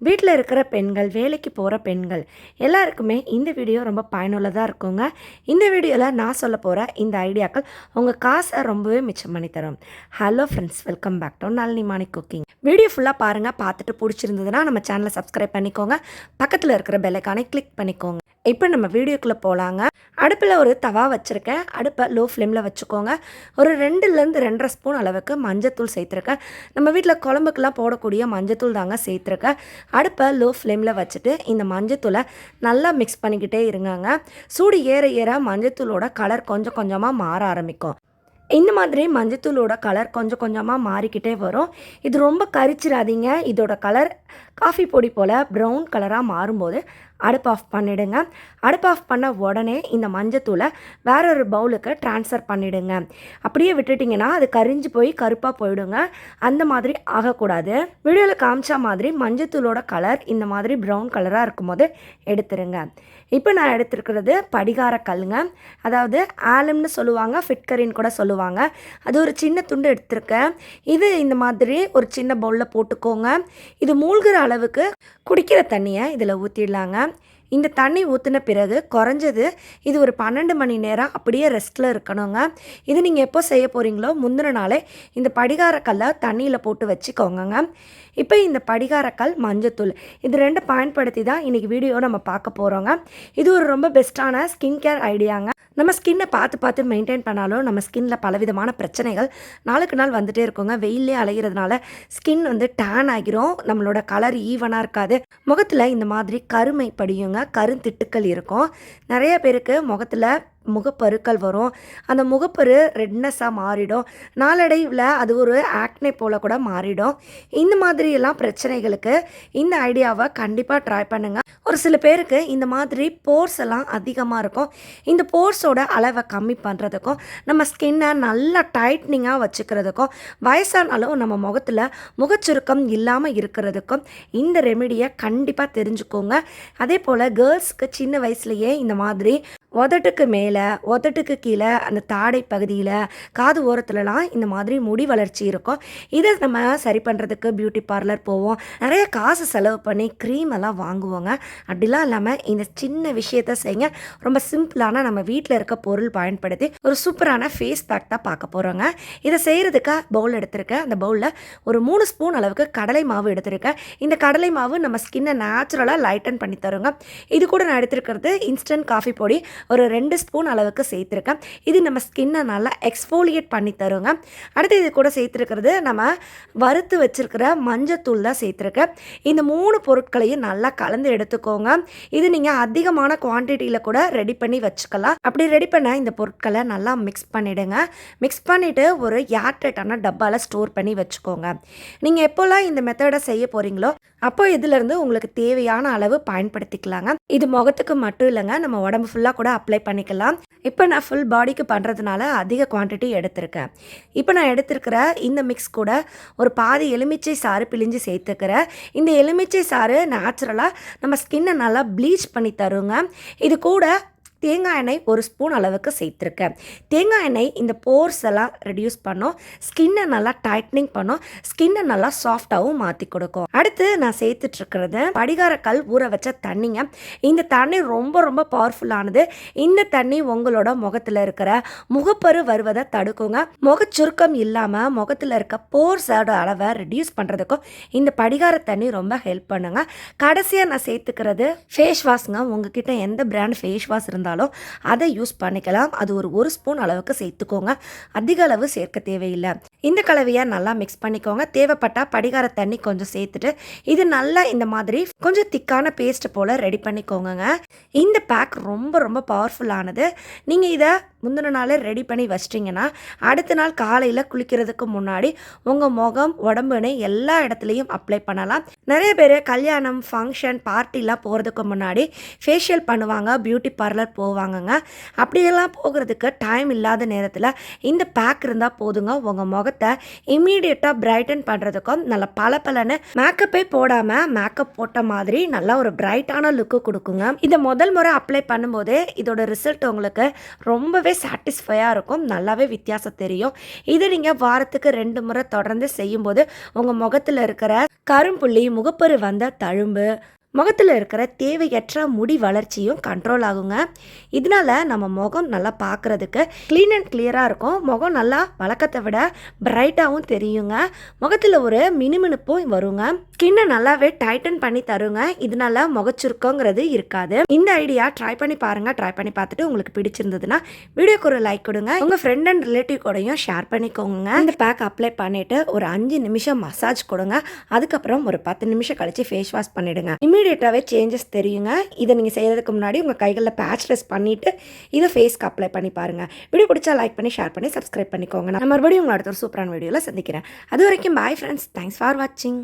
வீட்டில் இருக்கிற பெண்கள் வேலைக்கு போகிற பெண்கள் எல்லாருக்குமே இந்த வீடியோ ரொம்ப பயனுள்ளதாக இருக்குங்க. இந்த வீடியோவில் நான் சொல்ல போகிற இந்த ஐடியாக்கள் உங்கள் காசை ரொம்பவே மிச்சம் பண்ணி தரும். Hello friends welcome back to Nalini Mani cooking video ஃபுல்லாக பாருங்கள் பார்த்துட்டு பிடிச்சிருந்ததுன்னா நம்ம சேனலை சப்ஸ்கிரைப் பண்ணிக்கோங்க. பக்கத்தில் இருக்கிற பெல்லைக்கானை கிளிக் பண்ணிக்கோங்க. இப்போ நம்ம வீடியோக்குள்ளே போகலாங்க அடுப்பில் ஒரு தவா வச்சுருக்கேன். அடுப்பை லோ ஃப்ளேமில் வச்சுக்கோங்க. ஒரு ரெண்டுலேருந்து ரெண்டரை ஸ்பூன் அளவுக்கு மஞ்சத்தூள் சேர்த்துருக்கேன். நம்ம வீட்டில் குழம்புக்கெலாம் போடக்கூடிய மஞ்சத்தூள் தாங்க சேர்த்துருக்கேன். அடுப்பை லோ ஃப்ளேமில் வச்சுட்டு இந்த மஞ்சத்தூளை நல்லா மிக்ஸ் பண்ணிக்கிட்டே இருங்கங்க. சூடு ஏற ஏற மஞ்சத்தூளோட கலர் கொஞ்சம் கொஞ்சமாக மாற ஆரம்பிக்கும். இந்த மாதிரி மஞ்சத்தூளோட கலர் கொஞ்சம் கொஞ்சமாக மாறிக்கிட்டே வரும். இது ரொம்ப கரிச்சிடாதீங்க. இதோட கலர் காஃபி பொடி போல் ப்ரௌன் கலராக மாறும்போது அடுப்பு ஆஃப் பண்ணிவிடுங்க அடுப்பு ஆஃப் பண்ண உடனே இந்த மஞ்சத்தூளை வேற ஒரு பவுலுக்கு ட்ரான்ஸ்ஃபர் பண்ணிவிடுங்க அப்படியே விட்டுட்டிங்கன்னா அது கரிஞ்சு போய் கருப்பாக போயிடுங்க. அந்த மாதிரி ஆகக்கூடாது. வீடியோவில் காமிச்ச மாதிரி மஞ்சத்தூளோட கலர் இந்த மாதிரி ப்ரௌன் கலராக இருக்கும்போது எடுத்துருங்க. இப்போ நான் எடுத்துருக்கிறது படிகார கல்லுங்க. அதாவது ஆலம்னு சொல்லுவாங்க ஃபிட்கரின்னு கூட சொல்லுவாங்க. அது ஒரு சின்ன துண்டு எடுத்திருக்கேன் இது இந்த மாதிரி ஒரு சின்ன பவுலில் போட்டுக்கோங்க. இது மூழ்கிற அளவுக்கு குடிக்கிற தண்ணியை இதில் ஊற்றிடலாங்க இந்த தண்ணி ஊற்றின பிறகு குறைஞ்சது இது ஒரு பன்னெண்டு மணி நேரம் அப்படியே ரெஸ்ட்டில் இருக்கணுங்க. இது நீங்கள் எப்போ செய்ய போகிறீங்களோ முந்தின நாளே இந்த படிகாரக்கல்லை தண்ணியில் போட்டு வச்சுக்கோங்க இப்போ இந்த படிகாரக்கல் மஞ்சத்தூள். இது ரெண்டு பயன்படுத்தி தான் இன்றைக்கி வீடியோ நம்ம பார்க்க போகிறோங்க இது ஒரு ரொம்ப பெஸ்ட்டான ஸ்கின் கேர் ஐடியாங்க. நம்ம ஸ்கின்னை பார்த்து பார்த்து மெயின்டைன் பண்ணாலும் நம்ம ஸ்கின்னில் பலவிதமான பிரச்சனைகள் நாளுக்கு நாள் வந்துகிட்டே இருக்குங்க. வெயிலே அலைகிறதுனால ஸ்கின் வந்து டேன் ஆகிரும். நம்மளோட கலர் ஈவனாக இருக்காது. முகத்தில் இந்த மாதிரி கருமை படியுங்க. கருந்திட்டுக்கள் இருக்கும். நிறைய பேருக்கு முகத்தில் முகப்பருக்கள் வரும். அந்த முகப்பரு ரெட்னஸாக மாறிடும். நாளடைவில் அது ஒரு ஆக்னே போல் கூட மாறிடும். இந்த மாதிரியெல்லாம் பிரச்சனைகளுக்கு இந்த ஐடியாவை கண்டிப்பாக ட்ரை பண்ணுங்கள் ஒரு சில பேருக்கு இந்த மாதிரி போர்ஸ் எல்லாம் அதிகமாக இருக்கும். இந்த போர்ஸோட அளவை கம்மி பண்ணுறதுக்கும் நம்ம ஸ்கின்னை நல்லா டைட்னிங்காக வச்சுக்கிறதுக்கும் வயசானாலும் நம்ம முகத்தில் முகச்சுருக்கம் இல்லாமல் இருக்கிறதுக்கும் இந்த ரெமிடியை கண்டிப்பாக தெரிஞ்சுக்கோங்க. அதே போல் கேர்ள்ஸ்க்கு சின்ன வயசுலேயே இந்த மாதிரி உதட்டுக்கு மேலே உதட்டுக்கு கீழே அந்த தாடை பகுதியில் காது ஓரத்துலலாம் இந்த மாதிரி முடி வளர்ச்சி இருக்கும். இதை நம்ம சரி பண்ணுறதுக்கு பியூட்டி பார்லர் போவோம். நிறைய காசு செலவு பண்ணி க்ரீம் எல்லாம் வாங்குவோங்க. அப்படிலாம் இல்லாமல் இந்த சின்ன விஷயத்த செய்யுங்க. ரொம்ப சிம்பிளான நம்ம வீட்டில் இருக்க பொருள் பயன்படுத்தி ஒரு சூப்பரான ஃபேஸ் பேக் தான் பார்க்க போகிறோங்க இதை செய்கிறதுக்கு பவுல் எடுத்திருக்கேன். அந்த பவுலில் ஒரு மூணு ஸ்பூன் அளவுக்கு கடலை மாவு எடுத்திருக்கேன். இந்த கடலை மாவு நம்ம ஸ்கின்னை நேச்சுரலாக லைட்டன் பண்ணி தருங்க. இது கூட நான் எடுத்திருக்கிறது இன்ஸ்டன்ட் காஃபி பொடி. ஒரு ரெண்டு ஸ்பூன் அளவுக்கு சேர்த்துருக்கேன். இது நம்ம ஸ்கின்னை நல்லா எக்ஸ்ஃபோலியேட் பண்ணி தருங்க. அடுத்து இது கூட சேர்த்துருக்கிறது நம்ம வறுத்து வச்சுருக்கிற மஞ்சத்தூள் தான் சேர்த்துருக்கேன். இந்த மூணு பொருட்களையும் நல்லா கலந்து எடுத்துக்கோங்க. இது நீங்கள் அதிகமான குவான்டிட்டியில் கூட ரெடி பண்ணி வச்சுக்கலாம். அப்படி ரெடி பண்ண இந்த பொருட்களை நல்லா மிக்ஸ் பண்ணிவிடுங்க மிக்ஸ் பண்ணிவிட்டு ஒரு ஏர்டைட்டான டப்பாவில் ஸ்டோர் பண்ணி வச்சுக்கோங்க. நீங்கள் எப்போல்லாம் இந்த மெத்தடை செய்ய போகிறீங்களோ அப்போ இதிலிருந்து உங்களுக்கு தேவையான அளவு பயன்படுத்திக்கலாங்க. இது முகத்துக்கு மட்டும் இல்லைங்க நம்ம உடம்பு ஃபுல்லாக கூட அப்ளை பண்ணிக்கலாம். இப்போ நான் ஃபுல் பாடிக்கு பண்ணுறதுனால அதிக குவான்டிட்டி எடுத்திருக்கேன். இப்போ நான் எடுத்திருக்கிற இந்த மிக்ஸ் கூட ஒரு பாதி எலுமிச்சை சாறு பிழிஞ்சு சேர்த்துக்கிறேன். இந்த எலுமிச்சை சாறு நேச்சுரலாக நம்ம ஸ்கின்னை நல்லா ப்ளீச் பண்ணி தருங்க. இது கூட தேங்காய் எண்ணெய் ஒரு ஸ்பூன் அளவுக்கு சேர்த்துருக்கேன். தேங்காய் எண்ணெய் இந்த போர்ஸ் எல்லாம் ரெடியூஸ் பண்ணும். ஸ்கின்னை நல்லா டைட்னிங் பண்ணும். ஸ்கின்னை நல்லா சாஃப்டாகவும் மாற்றி கொடுக்கும். அடுத்து நான் சேர்த்துட்ருக்கிறது படிகாரக்கல் ஊற வச்ச தண்ணிங்க. இந்த தண்ணி ரொம்ப ரொம்ப பவர்ஃபுல்லானது இந்த தண்ணி உங்களோட முகத்தில் இருக்கிற முகப்பரு வருவதை தடுக்குங்க. முகச்சுருக்கம் இல்லாமல் முகத்தில் இருக்க போர்ஸோட அளவை ரெடியூஸ் பண்ணுறதுக்கும் இந்த படிகார தண்ணி ரொம்ப ஹெல்ப் பண்ணுங்க. கடைசியாக நான் சேர்த்துக்கிறது ஃபேஸ் வாஷ்ங்க உங்ககிட்ட எந்த பிராண்ட் ஃபேஸ் வாஷ் இருந்தாலும் அதை யூஸ் பண்ணிக்கலாம். அது ஒரு ஒரு ஸ்பூன் அளவுக்கு சேர்த்துக்கோங்க. அதிக அளவு சேர்க்க தேவையில்லை. இந்த கலவையை நல்லா மிக்ஸ் பண்ணிக்கோங்க. தேவைப்பட்டால் படிகார தண்ணி கொஞ்சம் சேர்த்துட்டு இது நல்லா இந்த மாதிரி கொஞ்சம் திக்கான பேஸ்ட் போல் ரெடி பண்ணிக்கோங்க இந்த பேக் ரொம்ப ரொம்ப பவர்ஃபுல்லானது நீங்கள் இதை முந்தின நாளே ரெடி பண்ணி வச்சிட்டிங்கன்னா அடுத்த நாள் காலையில் குளிக்கிறதுக்கு முன்னாடி உங்கள் முகம் உடம்புன்னு எல்லா இடத்துலையும் அப்ளை பண்ணலாம். நிறைய பேர் கல்யாணம் ஃபங்க்ஷன் பார்ட்டிலாம் போகிறதுக்கு முன்னாடி ஃபேஷியல் பண்ணுவாங்க பியூட்டி பார்லர் போவாங்கங்க. அப்படியெல்லாம் போகிறதுக்கு டைம் இல்லாத நேரத்தில் இந்த பேக் இருந்தால் போதுங்க. உங்கள் முகத்தை இம்மீடியட்டாக பிரைட்டன் பண்ணுறதுக்கும் நல்ல பல பலன்னு மேக்கப்பே போடாமல் மேக்கப் போட்ட மாதிரி நல்லா ஒரு பிரைட்டான லுக்கு கொடுக்குங்க. இதை முதல் முறை அப்ளை பண்ணும்போதே இதோட ரிசல்ட் உங்களுக்கு ரொம்பவே சாட்டிஸ்ஃபையாக இருக்கும். நல்லாவே வித்தியாசம் தெரியும். இது நீங்கள் வாரத்துக்கு ரெண்டு முறை தொடர்ந்து செய்யும்போது உங்கள் முகத்தில் இருக்கிற கரும்புள்ளி முகப்பரு வந்த தழும்பு முகத்தில் இருக்கிற தேவையற்ற முடி வளர்ச்சியும் கண்ட்ரோல் ஆகுங்க. இதனால நம்ம முகம் நல்லா பார்க்குறதுக்கு க்ளீன் அண்ட் கிளியராக இருக்கும். முகம் நல்லா வழக்கத்தை விட பிரைட்டாகவும் தெரியுங்க. முகத்தில் ஒரு மினுமினுப்பும் வருங்க. ஸ்கின்னை நல்லாவே டைட்டன் பண்ணி தருங்க. இதனால முகச்சுருக்கங்கிறது இருக்காது. இந்த ஐடியா ட்ரை பண்ணி பாருங்க. ட்ரை பண்ணி பார்த்துட்டு உங்களுக்கு பிடிச்சிருந்ததுன்னா வீடியோக்கு ஒரு லைக் கொடுங்க. உங்கள் ஃப்ரெண்ட் அண்ட் ரிலேட்டிவ் கூடயும் ஷேர் பண்ணிக்கோங்க. இந்த பேக் அப்ளை பண்ணிட்டு ஒரு அஞ்சு நிமிஷம் மசாஜ் கொடுங்க. அதுக்கப்புறம் ஒரு பத்து நிமிஷம் கழிச்சு ஃபேஸ் வாஷ் பண்ணிடுங்க. இமீடியட்டாகவே சேஞ்சஸ் தெரியுங்க. இதை நீங்கள் செய்யறதுக்கு முன்னாடி உங்கள் கைகளில் பேட்ச் டெஸ்ட் பண்ணிவிட்டு இதை ஃபேஸ்க்கு அப்ளை பண்ணி பாருங்கள் வீடியோ பிடிச்சா லைக் பண்ணி ஷேர் பண்ணி சப்ஸ்கிரைப் பண்ணிக்கோங்க. நான் மறுபடியும் உங்களை அடுத்த ஒரு சூப்பரான வீடியோவில் சந்திக்கிறேன். அது வரைக்கும் பாய் ஃப்ரெண்ட்ஸ் தேங்க்ஸ் ஃபார் வாட்சிங்